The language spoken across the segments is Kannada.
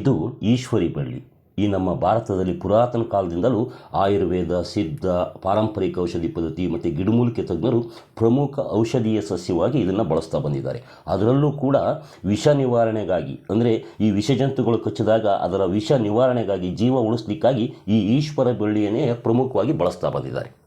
ಇದು ಈಶ್ವರಿ ಬಳ್ಳಿ. ಈ ನಮ್ಮ ಭಾರತದಲ್ಲಿ ಪುರಾತನ ಕಾಲದಿಂದಲೂ ಆಯುರ್ವೇದ, ಸಿದ್ಧ, ಪಾರಂಪರಿಕ ಔಷಧಿ ಪದ್ಧತಿ ಮತ್ತು ಗಿಡಮೂಲಿಕೆ ತಜ್ಞರು ಪ್ರಮುಖ ಔಷಧೀಯ ಸಸ್ಯವಾಗಿ ಇದನ್ನು ಬಳಸ್ತಾ ಬಂದಿದ್ದಾರೆ. ಅದರಲ್ಲೂ ಕೂಡ ವಿಷ ನಿವಾರಣೆಗಾಗಿ, ಅಂದರೆ ಈ ವಿಷಜಂತುಗಳು ಕಚ್ಚಿದಾಗ ಅದರ ವಿಷ ನಿವಾರಣೆಗಾಗಿ, ಜೀವ ಉಳಿಸ್ಲಿಕ್ಕಾಗಿ ಈ ಈಶ್ವರ ಬಳ್ಳಿಯನ್ನೇ ಪ್ರಮುಖವಾಗಿ ಬಳಸ್ತಾ ಬಂದಿದ್ದಾರೆ.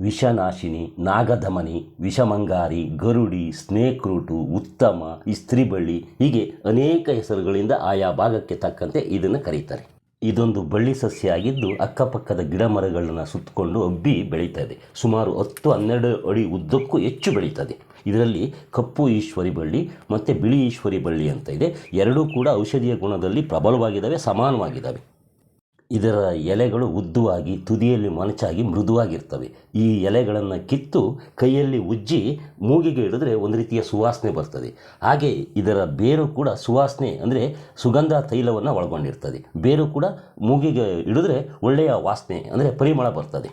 ವಿಷನಾಶಿನಿ, ನಾಗಧಮನಿ, ವಿಷಮಂಗಾರಿ, ಗರುಡಿ ಸ್ನೇಕ್ ರೂಟು ಉತ್ತಮ, ಇಸ್ತ್ರಿಬಳ್ಳಿ ಹೀಗೆ ಅನೇಕ ಹೆಸರುಗಳಿಂದ ಆಯಾ ಭಾಗಕ್ಕೆ ತಕ್ಕಂತೆ ಇದನ್ನು ಕರೀತಾರೆ. ಇದೊಂದು ಬಳ್ಳಿ ಸಸ್ಯ ಆಗಿದ್ದು ಅಕ್ಕಪಕ್ಕದ ಗಿಡ ಮರಗಳನ್ನು ಸುತ್ತಕೊಂಡು ಬೆಳೀತಾ ಇದೆ ಸುಮಾರು ಹತ್ತು ಹನ್ನೆರಡು ಅಡಿ ಉದ್ದಕ್ಕೂ ಹೆಚ್ಚು ಬೆಳೀತದೆ. ಇದರಲ್ಲಿ ಕಪ್ಪು ಈಶ್ವರಿ ಬಳ್ಳಿ ಮತ್ತು ಬಿಳಿ ಈಶ್ವರಿ ಬಳ್ಳಿ ಅಂತ ಇದೆ. ಎರಡೂ ಕೂಡ ಔಷಧೀಯ ಗುಣದಲ್ಲಿ ಪ್ರಬಲವಾಗಿದ್ದಾವೆ, ಸಮಾನವಾಗಿದ್ದಾವೆ. ಇದರ ಎಲೆಗಳು ಉದ್ದುವಾಗಿ, ತುದಿಯಲ್ಲಿ ಮೊನಚಾಗಿ ಮೃದುವಾಗಿರ್ತವೆ. ಈ ಎಲೆಗಳನ್ನು ಕಿತ್ತು ಕೈಯಲ್ಲಿ ಉಜ್ಜಿ ಮೂಗಿಗೆ ಹಿಡಿದ್ರೆ ಒಂದು ರೀತಿಯ ಸುವಾಸನೆ ಬರ್ತದೆ. ಹಾಗೆ ಇದರ ಬೇರು ಕೂಡ ಸುವಾಸನೆ ಅಂದರೆ ಸುಗಂಧ ತೈಲವನ್ನು ಒಳಗೊಂಡಿರ್ತದೆ. ಬೇರು ಕೂಡ ಮೂಗಿಗೆ ಹಿಡಿದ್ರೆ ಒಳ್ಳೆಯ ವಾಸನೆ ಅಂದರೆ ಪರಿಮಳ ಬರ್ತದೆ.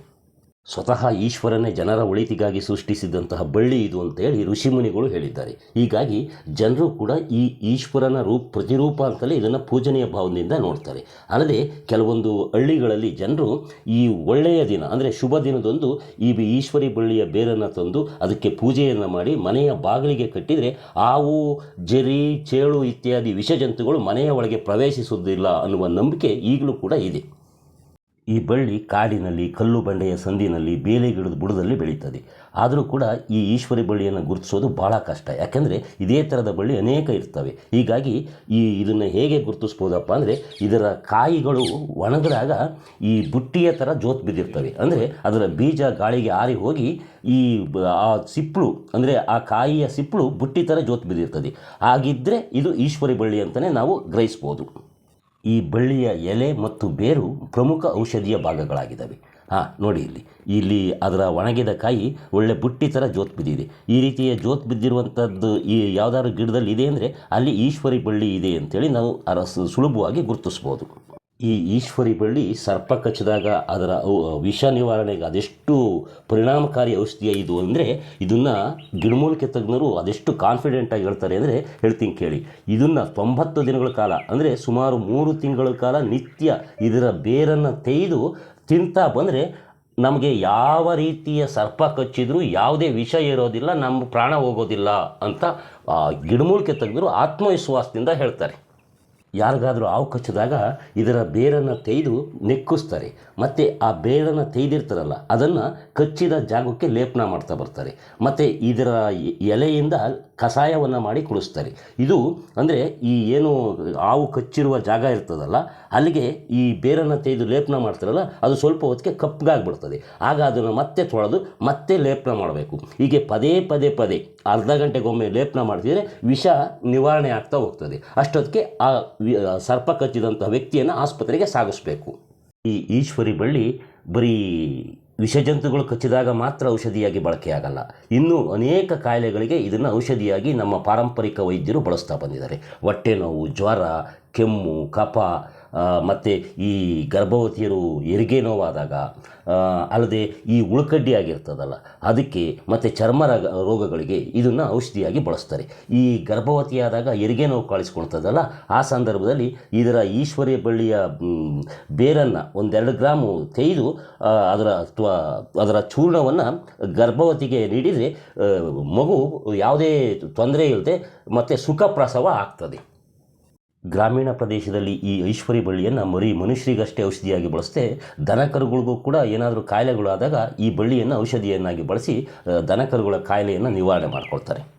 ಸ್ವತಃ ಈಶ್ವರನೇ ಜನರ ಒಳಿತಿಗಾಗಿ ಸೃಷ್ಟಿಸಿದಂತಹ ಬಳ್ಳಿ ಇದು ಅಂತೇಳಿ ಋಷಿಮುನಿಗಳು ಹೇಳಿದ್ದಾರೆ. ಹೀಗಾಗಿ ಜನರು ಕೂಡ ಈ ಈಶ್ವರನ ರೂಪ, ಪ್ರತಿರೂಪ ಅಂತಲೇ ಇದನ್ನು ಪೂಜನೆಯ ಭಾವದಿಂದ ನೋಡ್ತಾರೆ. ಅಲ್ಲದೆ ಕೆಲವೊಂದು ಹಳ್ಳಿಗಳಲ್ಲಿ ಜನರು ಈ ಒಳ್ಳೆಯ ದಿನ, ಅಂದರೆ ಶುಭ ದಿನದಂದು ಈ ಈಶ್ವರಿ ಬಳ್ಳಿಯ ಬೇರನ್ನು ತಂದು ಅದಕ್ಕೆ ಪೂಜೆಯನ್ನು ಮಾಡಿ ಮನೆಯ ಬಾಗಿಲಿಗೆ ಕಟ್ಟಿದರೆ ಹಾವು ಜರಿ, ಚೇಳು ಇತ್ಯಾದಿ ವಿಷಜಂತುಗಳು ಮನೆಯ ಒಳಗೆ ಪ್ರವೇಶಿಸುವುದಿಲ್ಲ ಅನ್ನುವ ನಂಬಿಕೆ ಈಗಲೂ ಕೂಡ ಇದೆ. ಈ ಬಳ್ಳಿ ಕಾಡಿನಲ್ಲಿ ಕಲ್ಲು ಬಂಡೆಯ ಸಂದಿನಲ್ಲಿ ಬೇಲೆ ಗಿಡದ ಬುಡದಲ್ಲಿ ಬೆಳೀತದೆ. ಆದರೂ ಕೂಡ ಈ ಈಶ್ವರಿ ಬಳ್ಳಿಯನ್ನು ಗುರುತಿಸೋದು ಭಾಳ ಕಷ್ಟ. ಯಾಕೆಂದರೆ ಇದೇ ಥರದ ಬಳ್ಳಿ ಅನೇಕ ಇರ್ತವೆ. ಹೀಗಾಗಿ ಈ ಇದನ್ನು ಹೇಗೆ ಗುರುತಿಸ್ಬೋದಪ್ಪ ಅಂದರೆ ಇದರ ಕಾಯಿಗಳು ಒಣಗಿದಾಗ ಈ ಬುಟ್ಟಿಯ ಥರ ಜೋತ್ ಬಿದ್ದಿರ್ತವೆ. ಅಂದರೆ ಅದರ ಬೀಜ ಗಾಳಿಗೆ ಆರಿ ಹೋಗಿ ಈ ಆ ಸಿಪ್ಪಳು ಅಂದರೆ ಆ ಕಾಯಿಯ ಸಿಪ್ಪಳು ಬುಟ್ಟಿ ಥರ ಜೋತ್ ಬಿದ್ದಿರ್ತದೆ. ಹಾಗಿದ್ದರೆ ಇದು ಈಶ್ವರಿ ಬಳ್ಳಿ ಅಂತಲೇ ನಾವು ಗ್ರಹಿಸ್ಬೋದು. ಈ ಬಳ್ಳಿಯ ಎಲೆ ಮತ್ತು ಬೇರು ಪ್ರಮುಖ ಔಷಧೀಯ ಭಾಗಗಳಾಗಿದ್ದಾವೆ. ಹಾಂ, ನೋಡಿ ಇಲ್ಲಿ. ಇಲ್ಲಿ ಅದರ ಒಣಗಿದ ಕಾಯಿ ಒಳ್ಳೆ ಬುಟ್ಟಿ ಥರ ಜೋತ್ ಬಿದ್ದಿದೆ. ಈ ರೀತಿಯ ಜೋತ್ ಬಿದ್ದಿರುವಂಥದ್ದು ಈ ಯಾವ್ದಾದ್ರು ಗಿಡದಲ್ಲಿ ಇದೆ ಅಂದರೆ ಅಲ್ಲಿ ಈಶ್ವರಿ ಬಳ್ಳಿ ಇದೆ ಅಂತೇಳಿ ನಾವು ಸುಲಭವಾಗಿ ಗುರುತಿಸ್ಬೋದು. ಈ ಈಶ್ವರಿ ಬಳ್ಳಿ ಸರ್ಪ ಕಚ್ಚಿದಾಗ ಅದರ ವಿಷ ನಿವಾರಣೆಗೆ ಅದೆಷ್ಟು ಪರಿಣಾಮಕಾರಿ ಔಷಧಿಯ ಇದು ಅಂದರೆ ಇದನ್ನು ಗಿಡಮೂಲಿಕೆ ತಜ್ಞರು ಅದೆಷ್ಟು ಕಾನ್ಫಿಡೆಂಟಾಗಿ ಹೇಳ್ತಾರೆ ಅಂದರೆ ಹೇಳ್ತೀನಿ ಕೇಳಿ. ಇದನ್ನು ತೊಂಬತ್ತು ದಿನಗಳ ಕಾಲ ಅಂದರೆ ಸುಮಾರು ಮೂರು ತಿಂಗಳ ಕಾಲ ನಿತ್ಯ ಇದರ ಬೇರನ್ನು ತೆಗೆದು ತಿಂತಾ ಬಂದರೆ ನಮಗೆ ಯಾವ ರೀತಿಯ ಸರ್ಪ ಕಚ್ಚಿದ್ರೂ ಯಾವುದೇ ವಿಷ ಇರೋದಿಲ್ಲ ನಮ್ಮ ಪ್ರಾಣ ಹೋಗೋದಿಲ್ಲ ಅಂತ ಗಿಡಮೂಲಿಕೆ ತಜ್ಞರು ಆತ್ಮವಿಶ್ವಾಸದಿಂದ ಹೇಳ್ತಾರೆ. ಯಾರಿಗಾದರೂ ಹಾವು ಕಚ್ಚಿದಾಗ ಇದರ ಬೇರನ್ನು ತೆಗೆದು ನೆಕ್ಕಿಸ್ತಾರೆ. ಮತ್ತು ಆ ಬೇರನ್ನು ತೆಗೆದಿರ್ತಾರಲ್ಲ ಅದನ್ನು ಕಚ್ಚಿದ ಜಾಗಕ್ಕೆ ಲೇಪನ ಮಾಡ್ತಾ ಬರ್ತಾರೆ. ಮತ್ತು ಇದರ ಎಲೆಯಿಂದ ಕಷಾಯವನ್ನು ಮಾಡಿ ಕುಡಿಸ್ತಾರೆ. ಇದು ಅಂದರೆ ಈ ಏನು ಹಾವು ಕಚ್ಚಿರುವ ಜಾಗ ಇರ್ತದಲ್ಲ, ಅಲ್ಲಿಗೆ ಈ ಬೇರನ್ನು ತೆಗೆದು ಲೇಪನ ಮಾಡ್ತಾರಲ್ಲ, ಅದು ಸ್ವಲ್ಪ ಹೊತ್ತಿಗೆ ಕಪ್ಪಗಾಗ್ಬಿಡ್ತದೆ ಆಗ ಅದನ್ನು ಮತ್ತೆ ತೊಳೆದು ಮತ್ತೆ ಲೇಪನ ಮಾಡಬೇಕು. ಹೀಗೆ ಪದೇ ಪದೇ ಪದೇ ಅರ್ಧ ಗಂಟೆಗೊಮ್ಮೆ ಲೇಪನ ಮಾಡ್ತಿದ್ರೆ ವಿಷ ನಿವಾರಣೆ ಆಗ್ತಾ ಹೋಗ್ತದೆ. ಅಷ್ಟೊತ್ತಿಗೆ ಆ ಆ ಸರ್ಪ ಕಚ್ಚಿದಂಥ ವ್ಯಕ್ತಿಯನ್ನು ಆಸ್ಪತ್ರೆಗೆ ಸಾಗಿಸ್ಬೇಕು. ಈ ಈಶ್ವರಿ ಬಳ್ಳಿ ಬರೀ ವಿಷಜಂತುಗಳು ಕಚ್ಚಿದಾಗ ಮಾತ್ರ ಔಷಧಿಯಾಗಿ ಬಳಕೆಯಾಗಲ್ಲ ಇನ್ನೂ ಅನೇಕ ಕಾಯಿಲೆಗಳಿಗೆ ಇದನ್ನು ಔಷಧಿಯಾಗಿ ನಮ್ಮ ಪಾರಂಪರಿಕ ವೈದ್ಯರು ಬಳಸ್ತಾ ಬಂದಿದ್ದಾರೆ. ಹೊಟ್ಟೆ ನೋವು, ಜ್ವರ, ಕೆಮ್ಮು, ಕಫ ಮತ್ತು ಈ ಗರ್ಭವತಿಯರು ಹೆರಿಗೆ ನೋವಾದಾಗ ಅಲ್ಲದೆ ಈ ಉಳ್ಕಡ್ಡಿ ಆಗಿರ್ತದಲ್ಲ, ಅದಕ್ಕೆ ಮತ್ತು ಚರ್ಮ ರೋಗ ರೋಗಗಳಿಗೆ ಇದನ್ನು ಔಷಧಿಯಾಗಿ ಬಳಸ್ತಾರೆ. ಈ ಗರ್ಭವತಿಯಾದಾಗ ಹೆರಿಗೆ ನೋವು ಕಾಣಿಸ್ಕೊಳ್ತದಲ್ಲ, ಆ ಸಂದರ್ಭದಲ್ಲಿ ಇದರ ಈಶ್ವರ್ಯ ಬಳ್ಳಿಯ ಬೇರನ್ನು ಒಂದೆರಡು ಗ್ರಾಮು ತೆಗೆದು ಅದರ ಅಥವಾ ಅದರ ಚೂರ್ಣವನ್ನು ಗರ್ಭವತಿಗೆ ನೀಡಿದರೆ ಮಗು ಯಾವುದೇ ತೊಂದರೆ ಇಲ್ಲದೆ ಮತ್ತು ಸುಖ ಪ್ರಸವ ಆಗ್ತದೆ. ಗ್ರಾಮೀಣ ಪ್ರದೇಶದಲ್ಲಿ ಈ ಐಶ್ವರ್ಯ ಬಳ್ಳಿಯನ್ನು ಮರಿ ಮನುಷ್ಯರಿಗಷ್ಟೇ ಔಷಧಿಯಾಗಿ ಬಳಸದೆ ದನಕರುಗಳಿಗೂ ಕೂಡ ಏನಾದರೂ ಕಾಯಿಲೆಗಳಾದಾಗ ಈ ಬಳ್ಳಿಯನ್ನು ಔಷಧಿಯನ್ನಾಗಿ ಬಳಸಿ ದನಕರುಗಳ ಕಾಯಿಲೆಯನ್ನು ನಿವಾರಣೆ ಮಾಡ್ಕೊಳ್ತಾರೆ.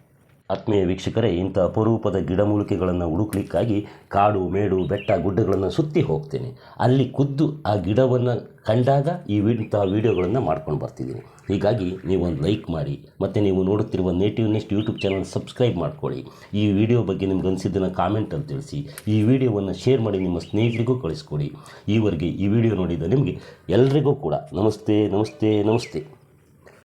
ಆತ್ಮೀಯ ವೀಕ್ಷಕರೇ, ಇಂಥ ಅಪರೂಪದ ಗಿಡಮೂಲಿಕೆಗಳನ್ನು ಹುಡುಕ್ಲಿಕ್ಕಾಗಿ ಕಾಡು, ಮೇಡು, ಬೆಟ್ಟ, ಗುಡ್ಡಗಳನ್ನು ಸುತ್ತಿ ಹೋಗ್ತೇನೆ. ಅಲ್ಲಿ ಖುದ್ದು ಆ ಗಿಡವನ್ನು ಕಂಡಾಗ ಈ ಇಂಥ ವೀಡಿಯೋಗಳನ್ನು ಮಾಡ್ಕೊಂಡು ಬರ್ತಿದ್ದೀನಿ. ಹೀಗಾಗಿ ನೀವೊಂದು ಲೈಕ್ ಮಾಡಿ, ಮತ್ತು ನೀವು ನೋಡುತ್ತಿರುವ Native Nest YouTube channel subscribe ಮಾಡ್ಕೊಳ್ಳಿ. ಈ ವಿಡಿಯೋ ಬಗ್ಗೆ ನಿಮ್ಗೆ ಅನಿಸಿದ್ದನ್ನು ಕಾಮೆಂಟಲ್ಲಿ ತಿಳಿಸಿ. ಈ ವಿಡಿಯೋವನ್ನು ಶೇರ್ ಮಾಡಿ ನಿಮ್ಮ ಸ್ನೇಹಿತರಿಗೂ ಕಳಿಸ್ಕೊಡಿ. ಈವರೆಗೆ ಈ ವಿಡಿಯೋ ನೋಡಿದ ನಿಮಗೆ ಎಲ್ರಿಗೂ ಕೂಡ ನಮಸ್ತೆ ನಮಸ್ತೆ ನಮಸ್ತೆ.